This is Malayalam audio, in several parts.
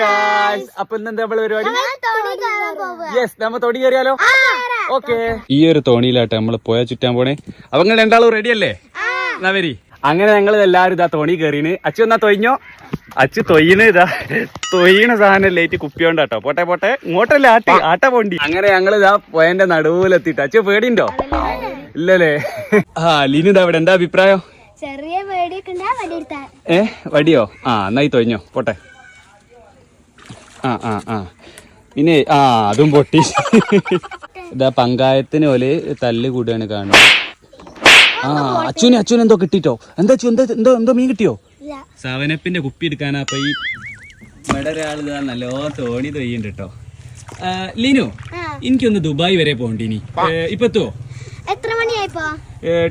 ഗായ്സ് അപ്പൊ ഇന്നെന്താ നമ്മൾ പരിപാടി? യെസ് നമ്മ തൊടി കയറിയാലോ? ഓക്കെ ഈ ഒരു തോണിയിലാട്ടെ നമ്മൾ പോയാ ചുറ്റാൻ പോണേ. അപ്പൊ നിങ്ങൾ രണ്ടാളും റെഡി അല്ലേ? എന്നാ വരി. അങ്ങനെ ഞങ്ങൾ എല്ലാരും ഇതാ തോണി കയറിന്. അച്ഛൻ എന്നാ തൊയ്ഞ്ഞോ? അച്ഛ തൊയ്യണ ഇതാ. തൊയ്യണ സാധനം ലേറ്റ് കുപ്പിയോണ്ടാട്ടോ. പോട്ടെ പോട്ടെ. ഇങ്ങോട്ടല്ലേ ആട്ടി ആട്ട പോണ്ടി. അങ്ങനെ ഞങ്ങൾ ഇതാ പോയന്റെ നടുവിലെത്തിട്ട് അച്ഛ പേടിണ്ടോ? ഇല്ലല്ലേ? ആ ലീനിതാ ഇതാ ഇവിടെ. എന്താ അഭിപ്രായം? ചെറിയ ഏ വടിയോ? ആ എന്നായി തൊയ്ഞ്ഞോ. പോട്ടെ. ആ ആ ആ. പിന്നെ ആ അതും പൊട്ടി. ഇതാ പങ്കായത്തിന് പോലെ തല്ല് കൂടിയാണ് കാണുന്നത് ആ അച്ഛനെ അച്ഛൻ എന്തോ കിട്ടിട്ടോ? എന്താ അച്ചു എന്താ എന്തോ എന്തോ മീൻ കിട്ടിയോ? സവനപ്പിന്റെ കുപ്പി എടുക്കാനാ അപ്പൊ ഈ ഇവിടെ ഒരാൾ നല്ലോ തോണി തൊയ്യുണ്ട് കേട്ടോ ലീനു. എനിക്കൊന്ന് ദുബായ് വരെ പോണ്ടിനി. ഇപ്പത്തോ? എത്ര മണിയായിപ്പോ?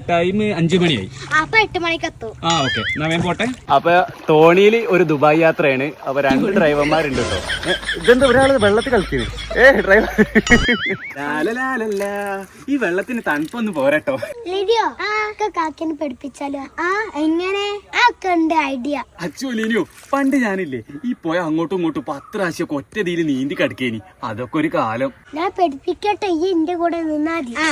ടൈം അഞ്ചു മണിയായി. അപ്പൊ എട്ട് മണിക്ക് എത്തും. ആ ഓക്കെ. എന്നാ പോട്ടെ. അപ്പൊ തോണിയിൽ ഒരു ദുബായ് യാത്രയാണ്. അപ്പൊ രണ്ട് ഡ്രൈവർമാരുണ്ട് കേട്ടോ ഇതെന്താ ഒരാൾ വെള്ളത്തിൽ കളിക്കുന്നു ഏ ഡ്രൈവർ. ലാലലാലല്ല. ഈ വെള്ളത്തിന് തണുപ്പൊന്നും പോരട്ടോ ലിഡിയോ കാക്കിനെ പഠിപ്പിച്ചാലോ ആ എങ്ങനെ? ഐഡിയ അച്ചു ലീനു പണ്ട് ഞാനില്ലേ ഈ പോയ അങ്ങോട്ടും ഇങ്ങോട്ടും പത്ത് പ്രാവശ്യമൊക്കെ ഒറ്റതിയിൽ നീന്തി കടക്കേനി. അതൊക്കെ ഒരു കാലം. ഞാൻ പഠിപ്പിക്കട്ടെ ഈ എന്റെ കൂടെ നിന്നാ മതി. ആ.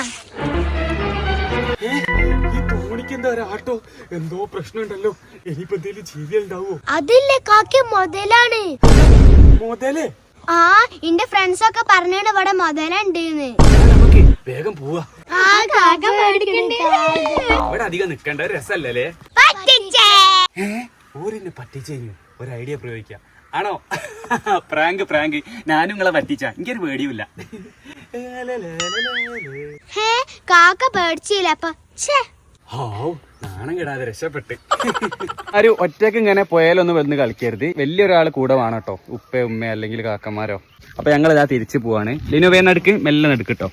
ഈ തോണിക്ക് എന്താ ഒരാട്ടോ എന്തോ പ്രശ്നമുണ്ടല്ലോ. ഇനിയിപ്പോ എന്തെങ്കിലും ജീവിയുണ്ടാവോ അതില്ലേ കാക്കി മുതലാണ്. മുതലേ? ആ എന്റെ ഫ്രണ്ട്സ് ഒക്കെ പറഞ്ഞിട്ട് ഇവിടെ മുതലുണ്ട് നമുക്ക് വേഗം പോവാ. ആ കാക്ക പേടിക്കണ്ടേ അവിടെ അധികം നിക്കണ്ട രസല്ലേ പറ്റിച്ചേ ഊരിനെ പറ്റിച്ചു ഒരു ഐഡിയ പ്രയോഗിക്കാം. ആണോ? Prank prank. ഞാനും നിങ്ങളെ പറ്റിച്ച. എനിക്കൊരു പേടിയുമില്ല ഹേ കാക്ക പേടിച്ചില്ല അപ്പൊ. ഛേ. ഹാവ്, നാണം കിടാതെ രക്ഷപ്പെട്ട്. ആരും ഒറ്റയ്ക്ക് ഇങ്ങനെ പോയാലൊന്നും വന്ന് കളിക്കരുത്. വലിയൊരാൾ കൂടെ വേണം കേട്ടോ ഉപ്പ ഉമ്മ അല്ലെങ്കിൽ കാക്കന്മാരോ അപ്പൊ ഞങ്ങൾ ഇതാ തിരിച്ചു പോവാണ്. ലിനുവേനടുക്ക് മെല്ലെ നടുക്ക് കേട്ടോ